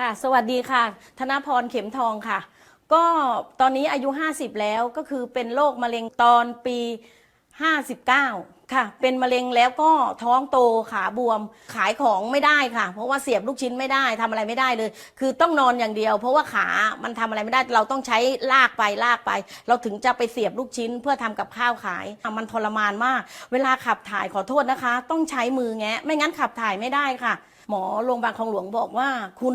ค่ะ สวัสดีค่ะ ธนพรเข็มทองค่ะ ก็ตอนนี้อายุ 50 แล้วก็คือเป็นโรคมะเร็งตอนปี 59 ค่ะ เป็นมะเร็งแล้วก็ท้องโตขาบวมขายของไม่ได้ค่ะ เพราะว่าเสียบลูกชิ้นไม่ได้ทำอะไรไม่ได้เลย คือต้องนอนอย่างเดียว เพราะว่าขามันทำอะไรไม่ได้เราต้องใช้ลากไปลากไป เราถึงจะไปเสียบลูกชิ้นเพื่อทำกับข้าวขายอะมันทรมานมาก เวลาขับถ่ายขอโทษนะคะ ต้องใช้มือแงะไม่งั้นขับถ่ายไม่ได้ค่ะ หมอโรงพยาบาลคลองหลวงบอกว่าคุณ